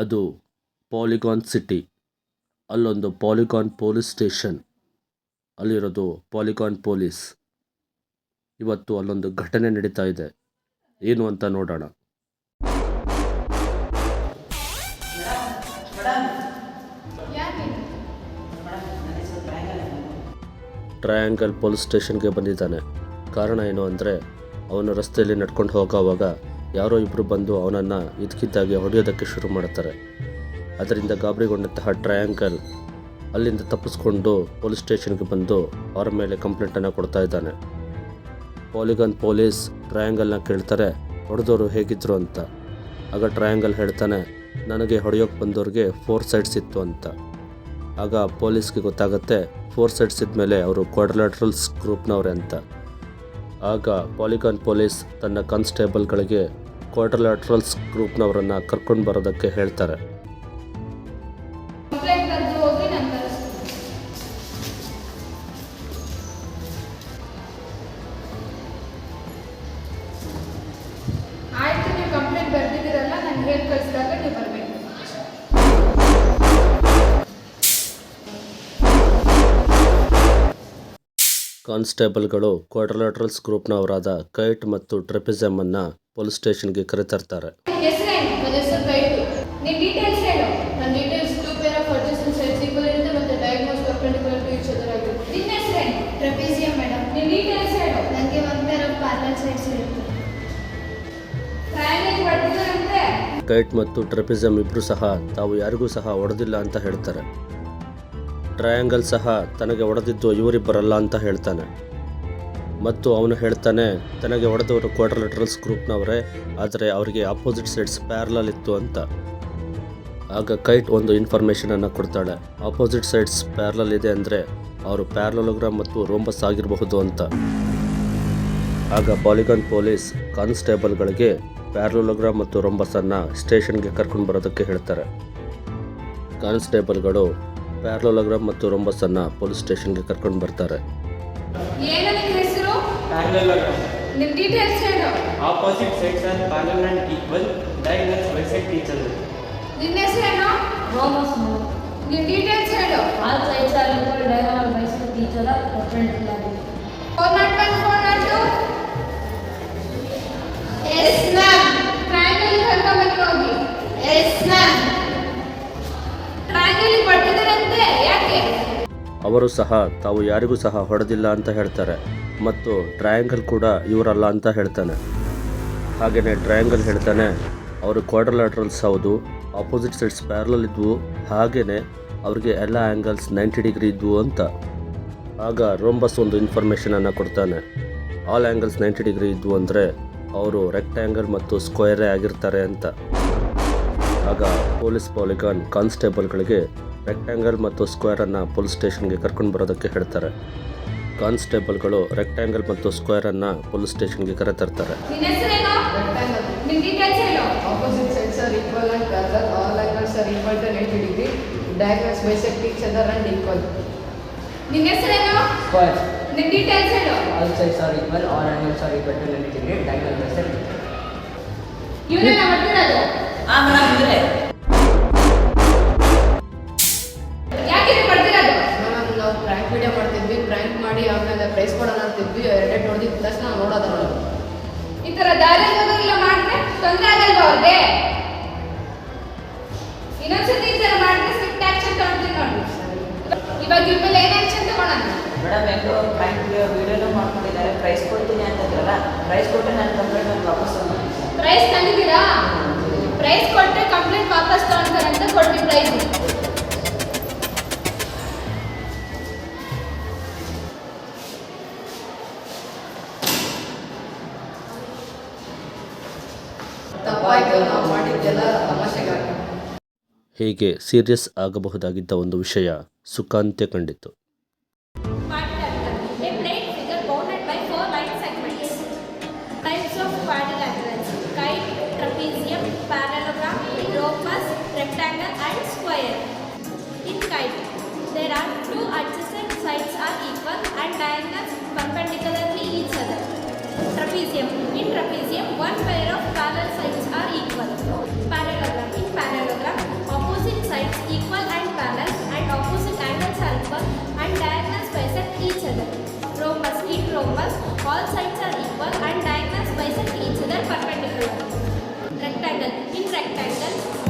ಅದು polygon city ಅಲ್ಲೊಂದು polygon police station ಅಲ್ಲಿರೋದು ಪಾಲಿಗಾನ್ ಪೊಲೀಸ್ ಇವತ್ತು ಅಲ್ಲೊಂದು ಘಟನೆ ನಡೀತಾ ಇದೆ. ಏನು ಅಂತ ನೋಡೋಣ. ಟ್ರಯಾಂಗಲ್ ಪೊಲೀಸ್ ಸ್ಟೇಷನ್ಗೆ ಬಂದಿದ್ದಾನೆ. ಕಾರಣ ಏನು ಅಂದರೆ, ಅವನು ರಸ್ತೆಯಲ್ಲಿ ನಡ್ಕೊಂಡು ಹೋಗೋವಾಗ ಯಾರೋ ಇಬ್ಬರು ಬಂದು ಅವನನ್ನು ಇದ್ದಕ್ಕಿದ್ದಾಗೆ ಹೊಡೆಯೋದಕ್ಕೆ ಶುರು ಮಾಡ್ತಾರೆ. ಅದರಿಂದ ಗಾಬರಿಗೊಂಡಂತಹ ಟ್ರಯಾಂಗಲ್ ಅಲ್ಲಿಂದ ತಪ್ಪಿಸ್ಕೊಂಡು ಪೊಲೀಸ್ ಸ್ಟೇಷನ್ಗೆ ಬಂದು ಅವರ ಮೇಲೆ ಕಂಪ್ಲೇಂಟನ್ನು ಕೊಡ್ತಾ ಇದ್ದಾನೆ. ಪಾಲಿಗನ್ ಪೊಲೀಸ್ ಟ್ರಯಾಂಗಲ್ನ ಕೇಳ್ತಾರೆ ಹೊಡೆದವರು ಹೇಗಿದ್ರು ಅಂತ. ಆಗ ಟ್ರಯಾಂಗಲ್ ಹೇಳ್ತಾನೆ, ನನಗೆ ಹೊಡೆಯೋಕ್ಕೆ ಬಂದವ್ರಿಗೆ ಫೋರ್ ಸೈಡ್ಸ್ ಇತ್ತು ಅಂತ. ಆಗ ಪೊಲೀಸ್ಗೆ ಗೊತ್ತಾಗುತ್ತೆ, ಫೋರ್ ಸೈಡ್ಸ್ ಇದ್ಮೇಲೆ ಅವರು ಕ್ವಾಡ್ರಲಾಟ್ರಲ್ಸ್ ಗ್ರೂಪ್ನವ್ರೆ ಅಂತ. ಆಗ ಪಾಲಿಗಾನ್ ಪೊಲೀಸ್ ತನ್ನ ಕಾನ್ಸ್ಟೇಬಲ್ಗಳಿಗೆ ಕ್ವಾಡ್ರಲಾಟ್ರಲ್ಸ್ ಗ್ರೂಪ್ನವರನ್ನು ಕರ್ಕೊಂಡು ಬರೋದಕ್ಕೆ ಹೇಳ್ತಾರೆ. ಕಾನ್ಸ್ಟೇಬಲ್ಗಳು ಕ್ವಾಡ್ರಲಾಟ್ರಲ್ಸ್ ಗ್ರೂಪ್ನವರಾದ ಕೈಟ್ ಮತ್ತು ಟ್ರೆಪಿಸಮ್ ಅನ್ನ ಪೊಲೀಸ್ ಸ್ಟೇಷನ್ಗೆ ಕರೆತರ್ತಾರೆ. ಕೈಟ್ ಮತ್ತು ಟ್ರೆಪಿಸಮ್ ಇಬ್ಬರು ಸಹ ತಾವು ಯಾರಿಗೂ ಸಹ ಹೊಡೆದಿಲ್ಲ ಅಂತ ಹೇಳ್ತಾರೆ. ಟ್ರಯಾಂಗಲ್ ಸಹ ತನಗೆ ಹೊಡೆದಿದ್ದು ಇವರಿಬ್ಬರಲ್ಲ ಅಂತ ಹೇಳ್ತಾನೆ. ಮತ್ತು ಅವನು ಹೇಳ್ತಾನೆ, ತನಗೆ ಹೊಡೆದವರು ಕ್ವಾಡ್ರಲಾಟ್ರಲ್ಸ್ ಗ್ರೂಪ್ನವರೇ ಆದರೆ ಅವರಿಗೆ ಅಪೋಸಿಟ್ ಸೈಡ್ಸ್ ಪ್ಯಾರಲಲ್ ಇತ್ತು ಅಂತ. ಆಗ ಕೈಟ್ ಒಂದು ಇನ್ಫಾರ್ಮೇಷನನ್ನು ಕೊಡ್ತಾಳೆ ಅಪೋಸಿಟ್ ಸೈಡ್ಸ್ ಪ್ಯಾರಲಲ್ ಇದೆ ಅಂದರೆ ಅವರು ಪ್ಯಾರಲೋಗ್ರಾಮ್ ಮತ್ತು ರೋಂಬಸ್ ಆಗಿರಬಹುದು ಅಂತ. ಆಗ ಪಾಲಿಗಾನ್ ಪೊಲೀಸ್ ಕಾನ್ಸ್ಟೇಬಲ್ಗಳಿಗೆ ಪ್ಯಾರಲೋಗ್ರಾಮ್ ಮತ್ತು ರೋಂಬಸನ್ನು ಸ್ಟೇಷನ್ಗೆ ಕರ್ಕೊಂಡು ಬರೋದಕ್ಕೆ ಹೇಳ್ತಾರೆ. ಕಾನ್ಸ್ಟೇಬಲ್ಗಳು ಪ್ಯಾರಲೋಗ್ರಾಮ್ ಮತ್ತು ರೋಂಬಸನ್ನು ಪೊಲೀಸ್ ಸ್ಟೇಷನ್ಗೆ ಕರ್ಕೊಂಡು ಬರ್ತಾರೆ. Parallelogram. ನಿಮ್ಮ ಡೀಟೇಲ್ಸ್ ಹೇಳು opposite equal. Diagonals bisect each other. ನಿನ್ನ ಹೆಸರೇನು? ರೋಮಸ್ ನಿಮ್ಮ ಡೀಟೇಲ್ಸ್ ಹೇಳು. All sides are equal diagonal bisect each other perpendicular four not one four not two yes ma'am triangle ಕರ್ಕೊಂಡ್ಬಂದು ಹೋಗಿ. ಎಸ್ ಮ್ಯಾಮ್ ಟ್ರಯಾಂಗಲ್ ಬರ್ತಿದ್ದಾರಂತೆ ಯಾಕೆ? ಅವರು ಸಹ ತಾವು ಯಾರಿಗೂ ಸಹ ಹೊಡೆದಿಲ್ಲ ಅಂತ ಹೇಳ್ತಾರೆ. ಮತ್ತು ಟ್ರಯಾಂಗಲ್ ಕೂಡ ಇವರಲ್ಲ ಅಂತ ಹೇಳ್ತಾನೆ. ಹಾಗೆಯೇ ಟ್ರಯಾಂಗಲ್ ಹೇಳ್ತಾನೆ, ಅವರು ಕ್ವಾಡ್ರಲಾಟ್ರಲ್ಸ್ ಹೌದು ಆಪೋಸಿಟ್ ಸೈಡ್ಸ್ ಪ್ಯಾರಲಲ್ ಇದ್ವು ಹಾಗೆಯೇ ಅವ್ರಿಗೆ ಎಲ್ಲ ಆ್ಯಂಗಲ್ಸ್ ನೈಂಟಿ ಡಿಗ್ರಿ ಇದ್ವು ಅಂತ. ಆಗ ರೋಂಬಸ್ ಒಂದು ಇನ್ಫಾರ್ಮೇಷನನ್ನು ಕೊಡ್ತಾನೆ. ಆಲ್ ಆ್ಯಂಗಲ್ಸ್ ನೈಂಟಿ ಡಿಗ್ರಿ ಇದ್ವು ಅಂದರೆ ಅವರು ರೆಕ್ಟ್ಯಾಂಗಲ್ ಮತ್ತು ಸ್ಕ್ವೇರೇ ಆಗಿರ್ತಾರೆ ಅಂತ. ಆಗ ಪೊಲೀಸ್ ಪಾಲಿಗಾನ್ ಕಾನ್ಸ್ಟೇಬಲ್ಗಳಿಗೆ ರೆಕ್ಟ್ಯಾಂಗಲ್ ಮತ್ತು ಸ್ಕ್ವೇರನ್ನು ಪೊಲೀಸ್ ಸ್ಟೇಷನ್ಗೆ ಕರ್ಕೊಂಡು ಬರೋದಕ್ಕೆ ಹೇಳ್ತಾರೆ. ಕಾನ್ಸ್ಟೇಬಲ್ಗಳು ರೆಕ್ಟ್ಯಾಂಗಲ್ ಮತ್ತು ಸ್ಕ್ವೇರ್ ಅನ್ನ ಪೊಲೀಸ್ ಸ್ಟೇಷನ್ಗೆ ಕರೆತರ್ತಾರೆ ನಿನ್ನ ಹೆಸರೇನು ಅವ್ರಿಗೆ ಇನ್ನೊಂದ್ಸತಿ ಈ ತರ ಮಾಡಿದ್ರೆ ಸ್ಟ್ರಿಕ್ಟ್ ಆಕ್ಷನ್ ತಗೊಳ್ತೀನಿ ನೋಡಿ ಇವಾಗ ಇವ್ರ ಮೇಲೆ ಏನ್ ಆಕ್ಷನ್ ತಗೊಳೋಣ ಮೇಡಮ್ ಹೆಂಗೋ ಪ್ರ್ಯಾಂಕ್ ವಿಡಿಯೋ ವಿಡಿಯೋನೂ ಮಾಡ್ಕೊಂಡಿದ್ದಾರೆ ಪ್ರೈಸ್ ಕೊಡ್ತೀನಿ ಅಂತಂದ್ರಲ್ಲ ಪ್ರೈಸ್ ಕೊಟ್ಟು ನಾನು ಕಂಪ್ಲೇಂಟ್ ನಾನು ವಾಪಸ್ ತಗೊಂಡು ಪ್ರೈಸ್ ತಂದಿದ್ದೀರಾ ಪ್ರೈಸ್ ಕೊಟ್ಟರೆ ಕಂಪ್ಲೇಂಟ್ ವಾಪಸ್ ತಗೊಂತಾರೆ ಅಂತ ಕೊಡ್ರಿ ಪ್ರೈಸ್ ಹೀಗೆ ಸೀರಿಯಸ್ ಆಗಬಹುದಾಗಿದ್ದ ಒಂದು ವಿಷಯ ಸುಖಾಂತ್ಯ ಕಂಡಿತು trapezium. In trapezium, one pair of parallel segments. Rectangle.